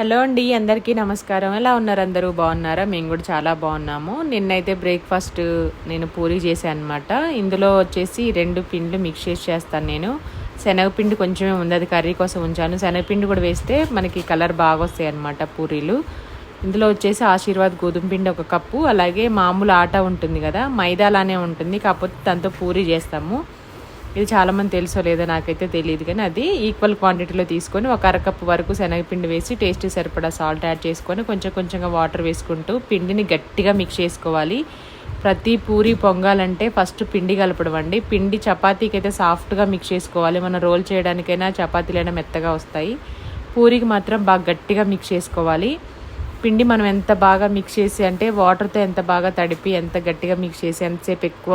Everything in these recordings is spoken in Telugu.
హలో అండి అందరికీ నమస్కారం. ఎలా ఉన్నారు అందరూ? బాగున్నారా? మేము కూడా చాలా బాగున్నాము. నిన్నైతే బ్రేక్ఫాస్ట్ నేను పూరి చేశాను అనమాట ఇందులో వచ్చేసి రెండు పిండ్లు మిక్స్ చేసి చేస్తాను నేను. శనగపిండి కొంచెమే ఉంది అది కర్రీ కోసం ఉంచాను. శనగపిండి కూడా వేస్తే మనకి కలర్ బాగా వస్తాయి అనమాట పూరీలు. ఇందులో వచ్చేసి ఆశీర్వాద్ గోధుమ పిండి ఒక కప్పు అలాగే మామూలు ఆట ఉంటుంది కదా మైదాలానే ఉంటుంది. కాకపోతే దాంతో పూరి చేస్తాము. ఇది చాలామంది తెలుసో లేదో నాకైతే తెలియదు కానీ అది ఈక్వల్ క్వాంటిటీలో తీసుకొని ఒక అరకప్పు వరకు శనగపిండి వేసి టేస్ట్ సరిపడా సాల్ట్ యాడ్ చేసుకొని కొంచెం కొంచెంగా వాటర్ వేసుకుంటూ పిండిని గట్టిగా మిక్స్ చేసుకోవాలి. ప్రతి పూరి పొంగాలంటే ఫస్ట్ పిండి కలపడం అండి. పిండి చపాతీకి అయితే సాఫ్ట్గా మిక్స్ చేసుకోవాలి. మనం రోల్ చేయడానికైనా చపాతీలైనా మెత్తగా వస్తాయి. పూరికి మాత్రం బాగా గట్టిగా మిక్స్ చేసుకోవాలి. పిండి మనం ఎంత బాగా మిక్స్ చేసి అంటే వాటర్తో ఎంత బాగా తడిపి ఎంత గట్టిగా మిక్స్ చేసి ఎంతసేపు ఎక్కువ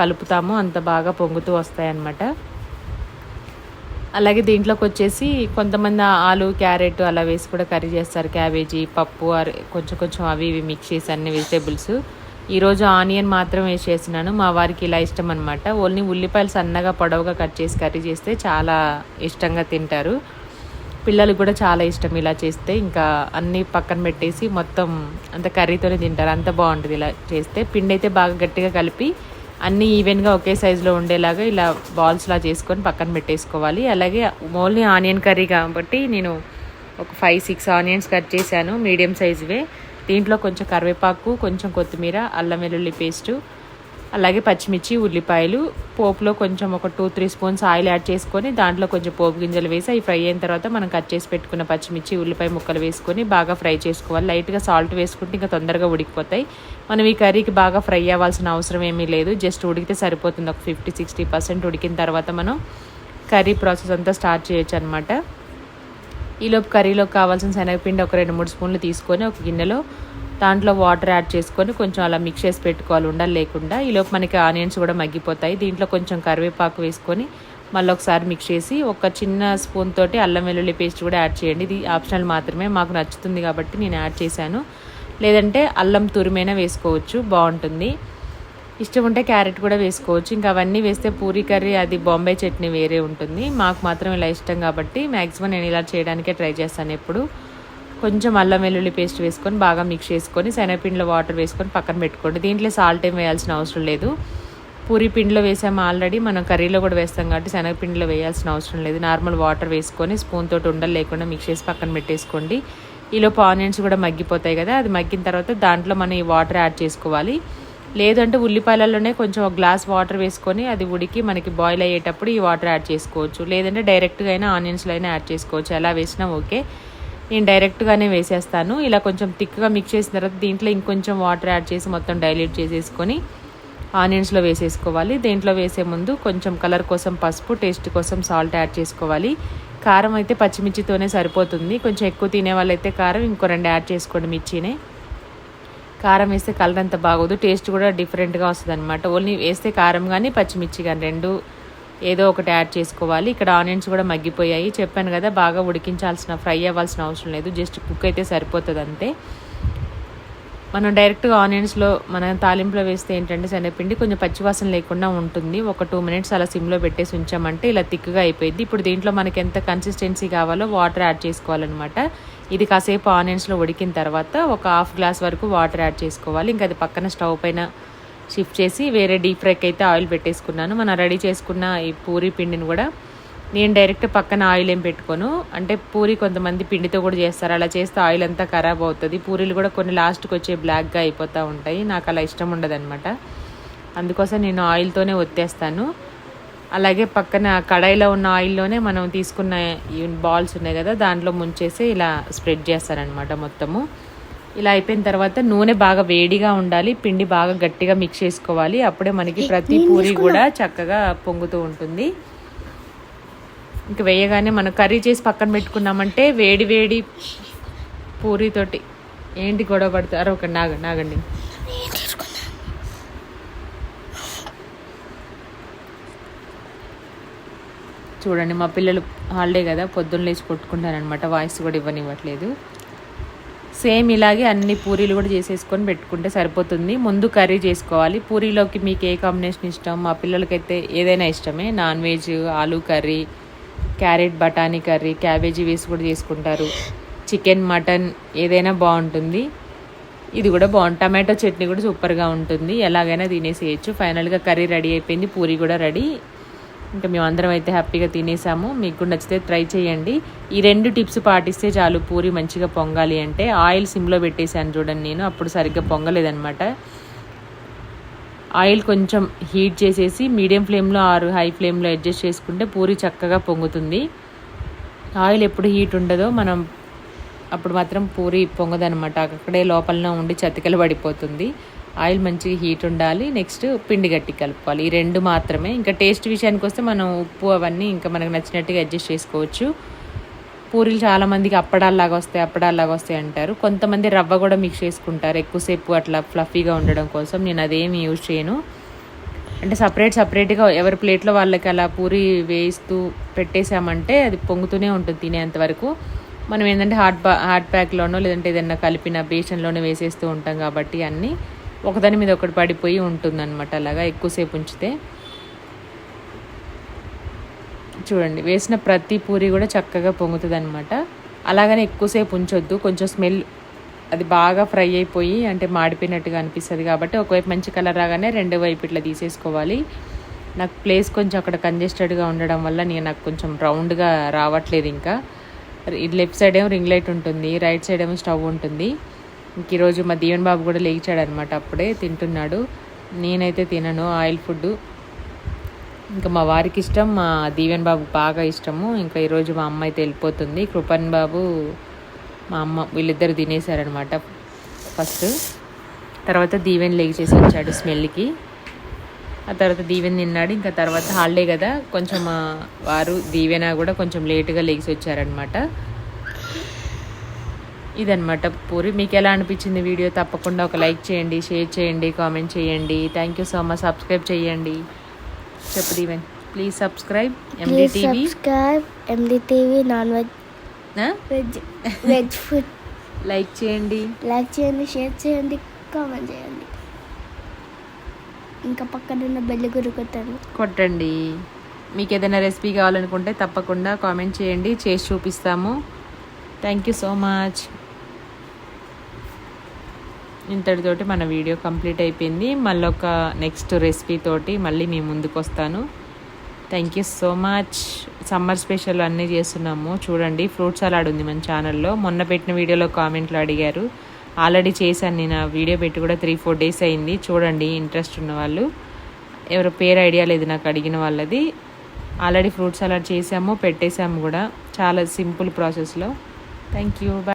కలుపుతామో అంత బాగా పొంగుతూ వస్తాయన్నమాట. అలాగే దీంట్లోకి వచ్చేసి కొంతమంది ఆలు క్యారెట్ అలా వేసి కూడా కర్రీ చేస్తారు. క్యాబేజీ పప్పు కొంచెం కొంచెం అవి ఇవి మిక్స్ చేసి అన్ని వెజిటేబుల్స్ ఈరోజు ఆనియన్ మాత్రం వేసి చేసినాను మా వారికి ఇలా ఇష్టం అనమాట ఓన్లీ ఉల్లిపాయలు సన్నగా పొడవుగా కట్ చేసి కర్రీ చేస్తే చాలా ఇష్టంగా తింటారు. పిల్లలు కూడా చాలా ఇష్టం ఇలా చేస్తే. ఇంకా అన్నీ పక్కన పెట్టేసి మొత్తం అంత కర్రీతోనే తింటారు. అంత బాగుంటుంది ఇలా చేస్తే. పిండి అయితే బాగా గట్టిగా కలిపి అన్నీ ఈవెన్గా ఒకే సైజులో ఉండేలాగా ఇలా బాల్స్లా చేసుకొని పక్కన పెట్టేసుకోవాలి. అలాగే ఓన్లీ ఆనియన్ కర్రీ కాబట్టి నేను ఒక ఫైవ్ సిక్స్ ఆనియన్స్ కట్ చేశాను మీడియం సైజువే. దీంట్లో కొంచెం కరివేపాకు కొంచెం కొత్తిమీర అల్లం వెల్లుల్లి పేస్టు అలాగే పచ్చిమిర్చి ఉల్లిపాయలు పోపులో కొంచెం ఒక two three spoons oil add చేసుకొని దాంట్లో కొంచెం పోపు గింజలు వేసి అవి ఫ్రై అయిన తర్వాత మనం కట్ చేసి పెట్టుకున్న పచ్చిమిర్చి ఉల్లిపాయ ముక్కలు వేసుకొని బాగా ఫ్రై చేసుకోవాలి. లైట్గా సాల్ట్ వేసుకుంటే ఇంకా తొందరగా ఉడికిపోతాయి. మనం ఈ కర్రీకి బాగా ఫ్రై అవ్వాల్సిన అవసరం ఏమీ లేదు. జస్ట్ ఉడికితే సరిపోతుంది. ఒక ఫిఫ్టీ సిక్స్టీ పర్సెంట్ ఉడికిన తర్వాత మనం కర్రీ ప్రాసెస్ అంతా స్టార్ట్ చేయొచ్చు అనమాట ఈలోపు కర్రీలోకి కావాల్సిన శనగపిండి ఒక రెండు మూడు స్పూన్లు తీసుకొని ఒక గిన్నెలో దాంట్లో వాటర్ యాడ్ చేసుకొని కొంచెం అలా మిక్స్ చేసి పెట్టుకోవాలి ఉండాలి లేకుండా. ఈలోపు మనకి ఆనియన్స్ కూడా మగ్గిపోతాయి. దీంట్లో కొంచెం కరివేపాకు వేసుకొని మళ్ళీ ఒకసారి మిక్స్ చేసి ఒక చిన్న స్పూన్ తోటి అల్లం వెల్లుల్లి పేస్ట్ కూడా యాడ్ చేయండి. ఇది ఆప్షనల్ మాత్రమే. మాకు నచ్చుతుంది కాబట్టి నేను యాడ్ చేశాను. లేదంటే అల్లం తురిమైనా వేసుకోవచ్చు. బాగుంటుంది. ఇష్టం ఉంటే క్యారెట్ కూడా వేసుకోవచ్చు. ఇంకా అవన్నీ వేస్తే పూరీ కర్రీ అది బాంబే చట్నీ వేరే ఉంటుంది. మాకు మాత్రం ఇలా ఇష్టం కాబట్టి మ్యాక్సిమం నేను ఇలా చేయడానికే ట్రై చేస్తాను ఎప్పుడు. కొంచెం అల్లం వెల్లుల్లి పేస్ట్ వేసుకొని బాగా మిక్స్ చేసుకొని శనగపిండిలో వాటర్ వేసుకొని పక్కన పెట్టుకోండి. దీంట్లో సాల్ట్ ఏం వేయాల్సిన అవసరం లేదు. పూరి పిండిలో వేసాము ఆల్రెడీ మనం కర్రీలో కూడా వేస్తాం కాబట్టి శనగపిండిలో వేయాల్సిన అవసరం లేదు. నార్మల్ వాటర్ వేసుకొని స్పూన్ తోటి ఉండలు లేకుండా మిక్స్ చేసి పక్కన పెట్టేసుకోండి. ఈలోపు ఆనియన్స్ కూడా మగ్గిపోతాయి కదా అది మగ్గిన తర్వాత దాంట్లో మనం ఈ వాటర్ యాడ్ చేసుకోవాలి. లేదంటే ఉల్లిపాయలలోనే కొంచెం ఒక గ్లాస్ వాటర్ వేసుకొని అది ఉడికి మనకి బాయిల్ అయ్యేటప్పుడు ఈ వాటర్ యాడ్ చేసుకోవచ్చు. లేదంటే డైరెక్ట్గా అయినా ఆనియన్స్లో అయినా యాడ్ చేసుకోవచ్చు. ఎలా వేసినా ఓకే. నేను డైరెక్ట్గానే వేసేస్తాను. ఇలా కొంచెం థిక్గా మిక్స్ చేసిన తర్వాత దీంట్లో ఇంకొంచెం వాటర్ యాడ్ చేసి మొత్తం డైల్యూట్ చేసేసుకొని ఆనియన్స్లో వేసేసుకోవాలి. దీంట్లో వేసే ముందు కొంచెం కలర్ కోసం పసుపు టేస్ట్ కోసం సాల్ట్ యాడ్ చేసుకోవాలి. కారం అయితే పచ్చిమిర్చితోనే సరిపోతుంది. కొంచెం ఎక్కువ తినే వాళ్ళైతే కారం ఇంకో రెండు యాడ్ చేసుకోండి మిర్చినే. కారం వేస్తే కలర్ అంత బాగోదు. టేస్ట్ కూడా డిఫరెంట్గా వస్తుంది అనమాట ఓన్లీ వేస్తే కారం కానీ పచ్చిమిర్చి కానీ రెండు ఏదో ఒకటి యాడ్ చేసుకోవాలి. ఇక్కడ ఆనియన్స్ కూడా మగ్గిపోయాయి. చెప్పాను కదా బాగా ఉడికించాల్సిన ఫ్రై అవ్వాల్సిన అవసరం లేదు. జస్ట్ కుక్ అయితే సరిపోతుంది అంతే. మనం డైరెక్ట్గా ఆనియన్స్లో మన తాలింపులో వేస్తే ఏంటంటే శనగపిండి కొంచెం పచ్చివాసన లేకుండా ఉంటుంది. ఒక టూ మినిట్స్ అలా సిమ్లో పెట్టేసి ఉంచామంటే ఇలా థిక్గా అయిపోయింది. ఇప్పుడు దీంట్లో మనకి ఎంత కన్సిస్టెన్సీ కావాలో వాటర్ యాడ్ చేసుకోవాలన్నమాట. ఇది కాసేపు ఆనియన్స్లో ఉడికిన తర్వాత ఒక హాఫ్ గ్లాస్ వరకు వాటర్ యాడ్ చేసుకోవాలి. ఇంకా అది పక్కన స్టవ్ పైన షిఫ్ట్ చేసి వేరే డీప్ ఫ్రైకి అయితే ఆయిల్ పెట్టేసుకున్నాను. మనం రెడీ చేసుకున్న ఈ పూరి పిండిని కూడా నేను డైరెక్ట్ పక్కన ఆయిల్ ఏం పెట్టుకోను. అంటే పూరి కొంతమంది పిండితో కూడా చేస్తారు. అలా చేస్తే ఆయిల్ అంతా ఖరాబ్ అవుతుంది. పూరీలు కూడా కొన్ని లాస్ట్కి వచ్చే బ్లాక్గా అయిపోతూ ఉంటాయి. నాకు అలా ఇష్టం ఉండదన్నమాట. అందుకోసం నేను ఆయిల్తోనే ఒత్తేస్తాను. అలాగే పక్కన కడాయిలో ఉన్న ఆయిల్లోనే మనం తీసుకున్న బాల్స్ ఉన్నాయి కదా దాంట్లో ముంచేసి ఇలా స్ప్రెడ్ చేస్తారనమాట మొత్తము. ఇలా అయిపోయిన తర్వాత నూనె బాగా వేడిగా ఉండాలి పిండి బాగా గట్టిగా మిక్స్ చేసుకోవాలి. అప్పుడే మనకి ప్రతి పూరి కూడా చక్కగా పొంగుతూ ఉంటుంది. ఇంక వేయగానే మనం కర్రీ చేసి పక్కన పెట్టుకున్నామంటే వేడి వేడి పూరితోటి ఏంటి గొడవ పడతారు ఒక నాగండి. నాగండి చూడండి మా పిల్లలు హాలిడే కదా పొద్దున్న లేచి కొట్టుకుంటారనమాట వాయిస్ కూడా ఇవ్వనివ్వట్లేదు. సేమ్ ఇలాగే అన్ని పూరీలు కూడా చేసేసుకొని పెట్టుకుంటే సరిపోతుంది. ముందు కర్రీ చేసుకోవాలి. పూరీలోకి మీకు ఏ కాంబినేషన్ ఇష్టం? మా పిల్లలకైతే ఏదైనా ఇష్టమే. Non veg aloo curry carrot బఠానీ కర్రీ క్యాబేజీ వేసి కూడా చేసుకుంటారు. చికెన్ మటన్ ఏదైనా బాగుంటుంది. ఇది కూడా బాగుంటుంది. టమాటో చట్నీ కూడా సూపర్గా ఉంటుంది. ఎలాగైనా తినేసేయచ్చు. ఫైనల్గా కర్రీ రెడీ అయిపోయింది. పూరీ కూడా రెడీ. ఇంకా మేము అందరం అయితే హ్యాపీగా తినేసాము. మీకు నచ్చితే ట్రై చేయండి. ఈ రెండు టిప్స్ పాటిస్తే చాలు పూరి మంచిగా పొంగాలి అంటే ఆయిల్ సిమ్లో పెట్టేశాను చూడండి నేను. అప్పుడు సరిగ్గా పొంగలేదనమాట ఆయిల్ కొంచెం హీట్ చేసేసి మీడియం ఫ్లేమ్లో ఆరు హై ఫ్లేమ్లో అడ్జస్ట్ చేసుకుంటే పూరి చక్కగా పొంగుతుంది. ఆయిల్ ఎప్పుడు హీట్ ఉండదో మనం అప్పుడు మాత్రం పూరి పొంగదనమాట అక్కడే లోపలనే ఉండి చతికలు పడిపోతుంది. ఆయిల్ మంచిగా హీట్ ఉండాలి నెక్స్ట్ పిండి గట్టి కలుపుకోవాలి. ఈ రెండు మాత్రమే. ఇంకా టేస్ట్ విషయానికి వస్తే మనం ఉప్పు అవన్నీ ఇంకా మనకు నచ్చినట్టుగా అడ్జస్ట్ చేసుకోవచ్చు. పూరీలు చాలామందికి అప్పడాల్లాగా వస్తాయి అప్పడాల్లాగా వస్తాయి అంటారు. కొంతమంది రవ్వ కూడా మిక్స్ చేసుకుంటారు. ఎక్కువసేపు అట్లా ఫ్లఫీగా ఉండడం కోసం నేను అదేమి యూజ్ చేయను. అంటే సపరేట్ సపరేట్గా ఎవరి ప్లేట్లో వాళ్ళకి అలా పూరి వేస్తూ పెట్టేశామంటే అది పొంగుతూనే ఉంటుంది తినేంత వరకు. మనం ఏంటంటే హాట్ పా హాట్ ప్యాక్లోనో లేదంటే ఏదైనా కలిపిన బేషన్లోనో వేసేస్తూ ఉంటాం కాబట్టి అన్నీ. ఒకదాని మీద ఒకటి పడిపోయి ఉంటుందన్నమాట. అలాగా ఎక్కువసేపు ఉంచితే. చూడండి వేసిన ప్రతి పూరి కూడా చక్కగా పొంగుతుంది అనమాట అలాగనే ఎక్కువసేపు ఉంచొద్దు. కొంచెం స్మెల్ అది బాగా ఫ్రై అయిపోయి అంటే మాడిపోయినట్టుగా అనిపిస్తుంది కాబట్టి ఒకవైపు మంచి కలర్ రాగానే రెండు వైపు ఇట్లా తీసేసుకోవాలి. నాకు ప్లేస్ కొంచెం అక్కడ కంజెస్టెడ్గా ఉండడం వల్ల నేను నాకు కొంచెం రౌండ్గా రావట్లేదు ఇంకా. లెఫ్ట్ సైడ్ ఏమో రింగ్ లైట్ ఉంటుంది రైట్ సైడ్ ఏమో స్టవ్ ఉంటుంది. ఇంక ఈరోజు మా దీవెన్ బాబు కూడా లేచాడు అనమాట అప్పుడే తింటున్నాడు. నేనైతే తినను ఆయిల్ ఫుడ్ ఇంకా మా వారికి ఇష్టం మా దీవెన్ బాబు బాగా ఇష్టము. ఇంకా ఈరోజు మా అమ్మ అయితే వెళ్ళిపోతుంది. కృపన్ బాబు మా అమ్మ వీళ్ళిద్దరు తినేశారనమాట ఫస్ట్. తర్వాత దీవెన్ లేచేసి వచ్చాడు స్మెల్కి. ఆ తర్వాత దీవెన్ తిన్నాడు. ఇంకా తర్వాత హాలిడే కదా కొంచెం వారు దీవెన కూడా కొంచెం లేటుగా లేచి వచ్చారనమాట. ఇదనమాట పూరి. మీకు ఎలా అనిపించింది వీడియో? తప్పకుండా ఒక లైక్ చేయండి షేర్ చేయండి కామెంట్ చేయండి. Thank you so much subscribe చేయండి. చెప్పు Deeven. Please subscribe MD please TV subscribe MD TV non veg veg veg food like చేయండి. లైక్ చేయండి షేర్ చేయండి కామెంట్ చేయండి. ఇంకా పక్కన ఉన్న బెల్లి గురి కొట్టండి. కొట్టండి. మీకు ఏదైనా రెసిపీ కావాలనుకుంటే తప్పకుండా కామెంట్ చేయండి. చేసి చూపిస్తాము. థ్యాంక్ యూ సో మచ్ ఇంతటితోటి మన వీడియో కంప్లీట్ అయిపోయింది. మళ్ళీ ఒక నెక్స్ట్ రెసిపీ తోటి మళ్ళీ మీ ముందుకు వస్తాను thank you so much summer special అన్నీ చేస్తున్నాము. చూడండి ఫ్రూట్ సలాడ్ ఉంది మన ఛానల్లో మొన్న పెట్టిన వీడియోలో కామెంట్లు అడిగారు. ఆల్రెడీ చేశాను నేను ఆ వీడియో పెట్టి కూడా త్రీ ఫోర్ డేస్ అయింది. చూడండి ఇంట్రెస్ట్ ఉన్న వాళ్ళు. ఎవరు పేరు ఐడియా లేదు నాకు అడిగిన వాళ్ళది. ఆల్రెడీ ఫ్రూట్ సలాడ్ చేసాము పెట్టేసాము కూడా. చాలా సింపుల్ ప్రాసెస్లో థ్యాంక్ యూ